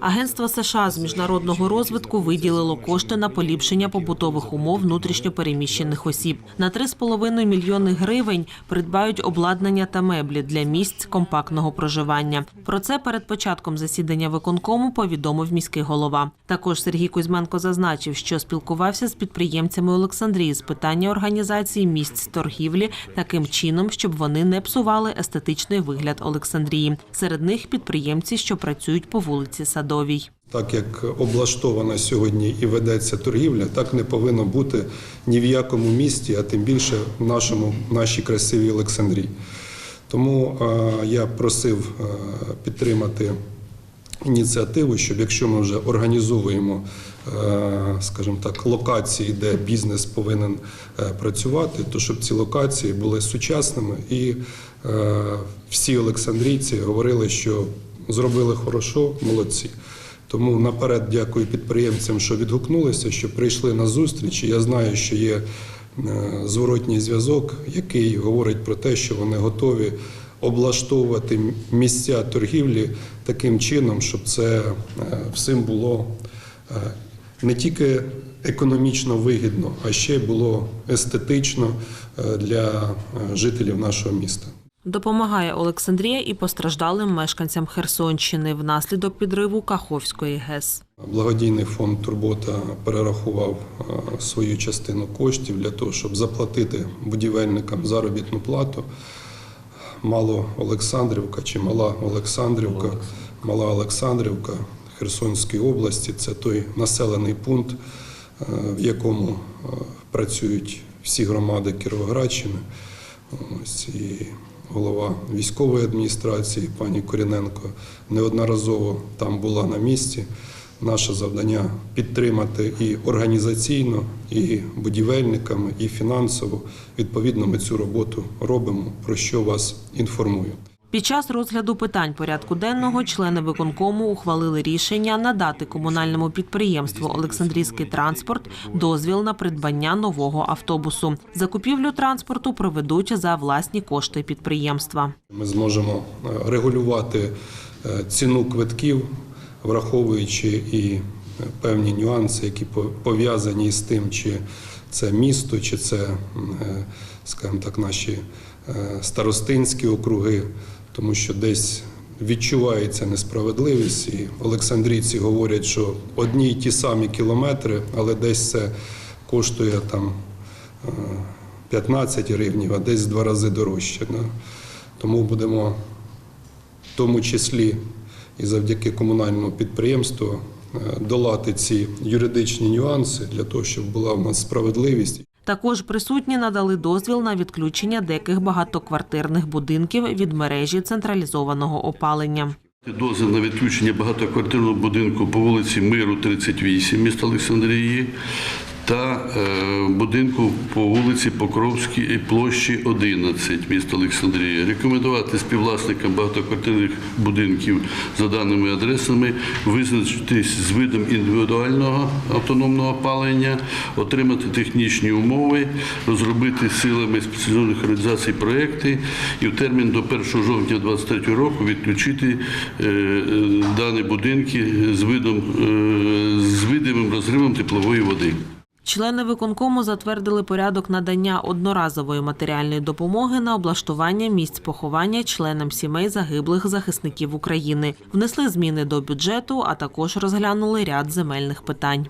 Агентство США з міжнародного розвитку виділило кошти на поліпшення побутових умов внутрішньопереміщених осіб. На 3,5 мільйони гривень придбають обладнання та меблі для місць компактного проживання. Про це перед початком засідання виконкому повідомив міський голова. Також Сергій Кузьменко зазначив, що спілкувався з підприємцями Олександрії з питання організації місць торгівлі таким чином, щоб вони не псували естетичний вигляд Олександрії. Серед них підприємці, що працюють по вулиці Садовій. Так як облаштована сьогодні і ведеться торгівля, так не повинно бути ні в якому місті, а тим більше в нашому нашій красивій Олександрії. Тому я просив підтримати ініціативу, щоб якщо ми вже організовуємо, скажімо так, локації, де бізнес повинен е, працювати, то щоб ці локації були сучасними і е, всі олександрійці говорили, що зробили хорошо, молодці. Тому наперед дякую підприємцям, що відгукнулися, що прийшли на зустріч. Я знаю, що є е, зворотній зв'язок, який говорить про те, що вони готові облаштовувати місця торгівлі таким чином, щоб це е, всім було е, не тільки економічно вигідно, а ще було естетично для жителів нашого міста. Допомагає Олександрія і постраждалим мешканцям Херсонщини внаслідок підриву Каховської ГЕС. Благодійний фонд Турбота перерахував е, свою частину коштів для того, щоб заплатити будівельникам заробітну плату. Мало Олександрівка чи Мала Олександрівка, Мала Олександрівка Херсонської області це той населений пункт, е, в якому е, працюють всі громади Кіровоградщини. Ось голова військової адміністрації пані Коріненко неодноразово там була на місці. Наше завдання підтримати і організаційно, і будівельниками, і фінансово. Відповідно, ми цю роботу робимо, про що вас інформую. Під час розгляду питань порядку денного члени виконкому ухвалили рішення надати комунальному підприємству Олександрійський транспорт дозвіл на придбання нового автобусу. Закупівлю транспорту проведуть за власні кошти підприємства. Ми зможемо е, регулювати е, ціну квитків, враховуючи і е, певні нюанси, які по- пов'язані з тим, чи це місто, чи це, скажімо так, наші старостинські округи, тому що десь відчувається несправедливість, і олександрійці говорять, що одні й ті самі кілометри, але десь це коштує там е, 15 гривнів, а десь в два рази дорожче. Тому будемо в тому числі і завдяки комунальному підприємству е, долати ці юридичні нюанси для того, щоб була в нас справедливість. Також присутні надали дозвіл на відключення деяких багатоквартирних будинків від мережі централізованого опалення. Дозвіл на відключення багатоквартирного будинку по вулиці Миру, 38, міста Олександрії, та е, будинку по вулиці Покровській площі 11, міста Олександрії. Рекомендувати співвласникам багатоквартирних будинків за даними адресами визначитись з видом індивідуального автономного опалення, отримати технічні умови, розробити силами спеціальних організацій проекти і в термін до 1 жовтня 2023 року відключити е, е, дані будинки з видом з видимим розривом теплової води. Члени виконкому затвердили порядок надання одноразової матеріальної допомоги на облаштування місць поховання членам сімей загиблих захисників України. Внесли зміни до бюджету, а також розглянули ряд земельних питань.